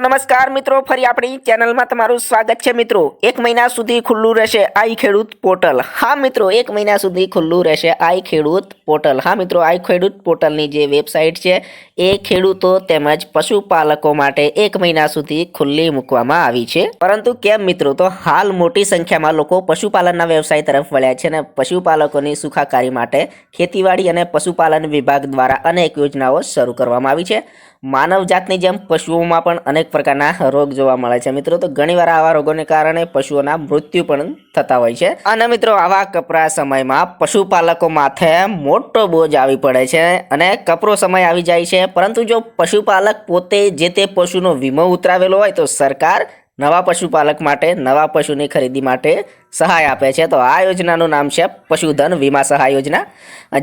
નમસ્કાર મિત્રો, ફરી આપણી ચેનલમાં તમારું સ્વાગત છે મિત્રો. એક મહિના સુધી ખુલ્લું રહેશે આઈ ખેડૂત પોર્ટલ. હા મિત્રો, એક મહિના સુધી ખુલ્લું રહેશે આઈ ખેડૂત પોર્ટલ. હા મિત્રો, આઈ ખેડૂત પોર્ટલની જે વેબસાઇટ છે, એ ખેડૂતો તેમજ પશુપાલકો માટે એક મહિના સુધી ખુલ્લી મૂકવામાં આવી છે. પરંતુ કેમ મિત્રો? તો હાલ મોટી સંખ્યામાં લોકો પશુપાલનના વ્યવસાય તરફ વળ્યા છે અને પશુપાલકોની સુખાકારી માટે ખેતીવાડી અને પશુપાલન વિભાગ દ્વારા અનેક યોજનાઓ શરૂ કરવામાં આવી છે. માનવ જાતની જેમ પશુઓમાં પણ અનેક પ્રકારના રોગ જોવા મળે છે. મિત્રો, તો ઘણીવાર આવા રોગોને કારણે પશુઓના મૃત્યુ પણ થતા હોય છે. અને મિત્રો, આવા કપરા સમયમાં પશુપાલકો માથે મોટો બોજ આવી પડે છે અને કપરો સમય આવી જાય છે. પરંતુ જો પશુપાલક પોતે જે તે પશુનો વીમો ઉતરાવેલો હોય તો સરકાર નવા પશુપાલક માટે, નવા પશુની ખરીદી માટે સહાય આપે છે. તો આ યોજનાનું નામ છે પશુધન વીમા સહાય યોજના.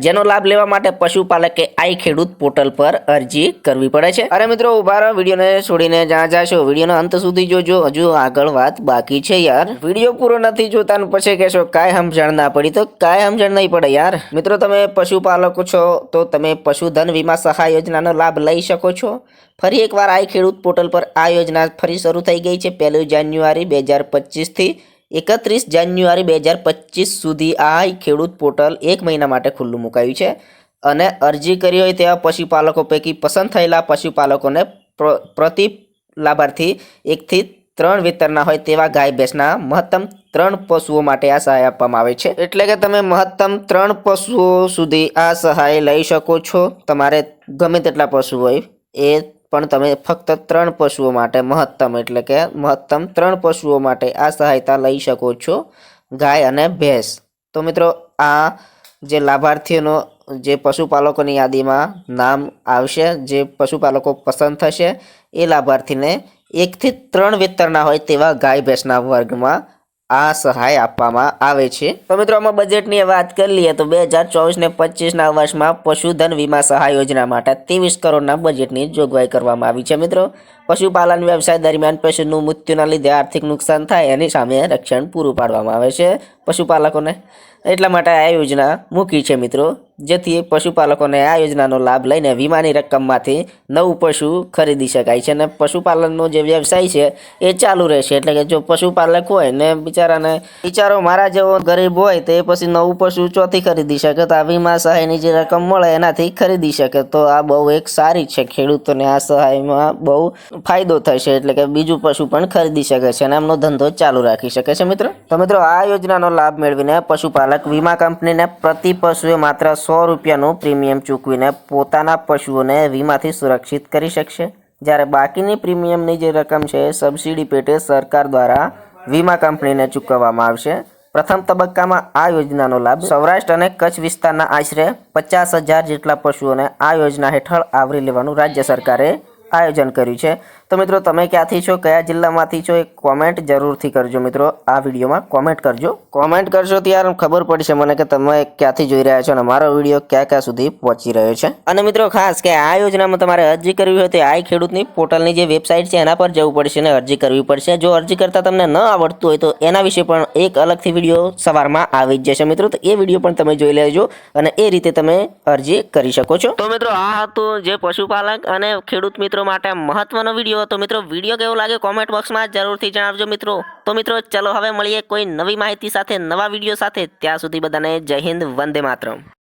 જેનો લાભ લેવા માટે પશુપાલકે આઈ ખેડૂત પોર્ટલ પર અરજી કરવી પડે છે. અરે મિત્રો, ઊભા વિડીયોને છોડીને જ્યાં જાશો, વિડીયોનો અંત સુધી જોજો. હજુ આગળ વાત બાકી છે યાર. વીડિયો પૂરો નથી જોતા પછી કહેશો, કાંઈ સમજણ ના પડી. તો કાંઈ સમજણ નહીં પડે યાર. મિત્રો, તમે પશુપાલકો છો, તો તમે પશુધન વીમા સહાય યોજનાનો લાભ લઈ શકો છો. ફરી એકવાર આઈ ખેડૂત પોર્ટલ પર આ યોજના ફરી શરૂ થઈ ગઈ છે. પહેલી જાન્યુઆરી બે હજાર પચીસથી એકત્રીસ જાન્યુઆરી બે હજાર પચીસ સુધી આ ખેડૂત પોર્ટલ એક મહિના માટે ખુલ્લું મુકાયું છે અને અરજી કરી હોય તેવા પશુપાલકો પૈકી પસંદ થયેલા પશુપાલકોને પ્રતિ લાભાર્થી એકથી ત્રણ વેતરના હોય તેવા ગાય ભેંસના મહત્તમ ત્રણ પશુઓ માટે આ સહાય આપવામાં આવે છે. એટલે કે તમે મહત્તમ ત્રણ પશુઓ સુધી આ સહાય લઈ શકો છો. તમારે ગમે તેટલા પશુ હોય એ પણ તમે ફક્ત ત્રણ પશુઓ માટે મહત્તમ, એટલે કે મહત્તમ ત્રણ પશુઓ માટે આ સહાયતા લઈ શકો છો, ગાય અને ભેંસ. તો મિત્રો, આ જે લાભાર્થીઓનો, જે પશુપાલકોની યાદીમાં નામ આવશે, જે પશુપાલકો પસંદ થશે, એ લાભાર્થીને એકથી ત્રણ વેતરના હોય તેવા ગાય ભેંસના વર્ગમાં આ સહાય આપવામાં આવે છે. તો મિત્રો, આમાં બજેટની વાત કરી લઈએ તો બે હજાર ચોવીસ ને પચીસના વર્ષમાં પશુધન વીમા સહાય યોજના માટે ત્રેવીસ કરોડના બજેટની જોગવાઈ કરવામાં આવી છે મિત્રો. પશુપાલન વ્યવસાય દરમિયાન પશુનું મૃત્યુના લીધે આર્થિક નુકસાન થાય, એની સામે રક્ષણ પૂરું પાડવામાં આવે છે પશુપાલકોને. એટલા માટે આ યોજના મૂકી છે મિત્રો. જેથી પશુપાલકોને આ યોજનાનો લાભ લઈને વીમાની રકમમાંથી નવું પશુ ખરીદી શકાય છે અને પશુપાલનનો જે વ્યવસાય છે એ ચાલુ રહેશે. એટલે કે જો પશુપાલક હોય ને બિચારાને બિચારો મારા જેવો ગરીબ હોય તો એ પછી નવું પશુ ચોથી ખરીદી શકે. તો આ વીમા સહાયની જે રકમ મળે એનાથી ખરીદી શકે. તો આ બહુ એક સારી છે ખેડૂતોને આ સહાયમાં બહુ ફાયદો થશે. એટલે કે બીજું પશુ પણ ખરીદી શકે છે અને એમનો ધંધો ચાલુ રાખી શકે છે મિત્રો. તો મિત્રો, આ યોજનાનો લાભ મેળવીને પશુપાલક વીમા કંપનીને પ્રતિ પશુએ માત્ર સો રૂપિયાનું પ્રીમિયમ ચૂકવીને પોતાના પશુઓને વીમાથી સુરક્ષિત કરી શકશે. જ્યારે બાકીની પ્રીમિયમની જે રકમ છે એ સબસિડી પેટે સરકાર દ્વારા વીમા કંપનીને ચૂકવવામાં આવશે. પ્રથમ તબક્કામાં આ યોજનાનો લાભ સૌરાષ્ટ્ર અને કચ્છ વિસ્તારના આશરે પચાસ હજાર જેટલા પશુઓને આ યોજના હેઠળ આવરી લેવાનું રાજ્ય સરકારે આયોજન કર્યું છે. તો મિત્રો, તમે ક્યાંથી છો? કયા જિલ્લામાંથી છો? એ કોમેન્ટ જરૂરથી કરજો મિત્રો. આ વિડીયોમાં કોમેન્ટ કરજો. કોમેન્ટ કરશો ત્યારે ખબર પડશે મને કે તમે ક્યાંથી જોઈ રહ્યા છો અને મારો વીડિયો ક્યાં ક્યાં સુધી પહોંચી રહ્યો છે. અને મિત્રો, ખાસ કે આ યોજનામાં તમારે અરજી કરવી હોય તો આ ખેડૂતની પોર્ટલની જે વેબસાઇટ છે, એના પર જવું પડશે અને અરજી કરવી પડશે. જો અરજી કરતા તમને ન આવડતું હોય તો એના વિશે પણ એક અલગથી વીડિયો સવારમાં આવી જ જશે મિત્રો. તો એ વીડિયો પણ તમે જોઈ લેજો અને એ રીતે તમે અરજી કરી શકો છો. તો મિત્રો, આ હતું જે પશુપાલક અને ખેડૂત મિત્રો માટે મહત્વનો વીડિયો. હતો મિત્રો, વીડિયો કેવો લાગે કોમેન્ટ બોક્સમાં જરૂરથી જણાવજો મિત્રો. તો મિત્રો, ચલો હવે મળીએ કોઈ નવી માહિતી સાથે, નવા વીડિયો સાથે. ત્યાં સુધી બધાને જય હિન્દ, વંદે માતરમ.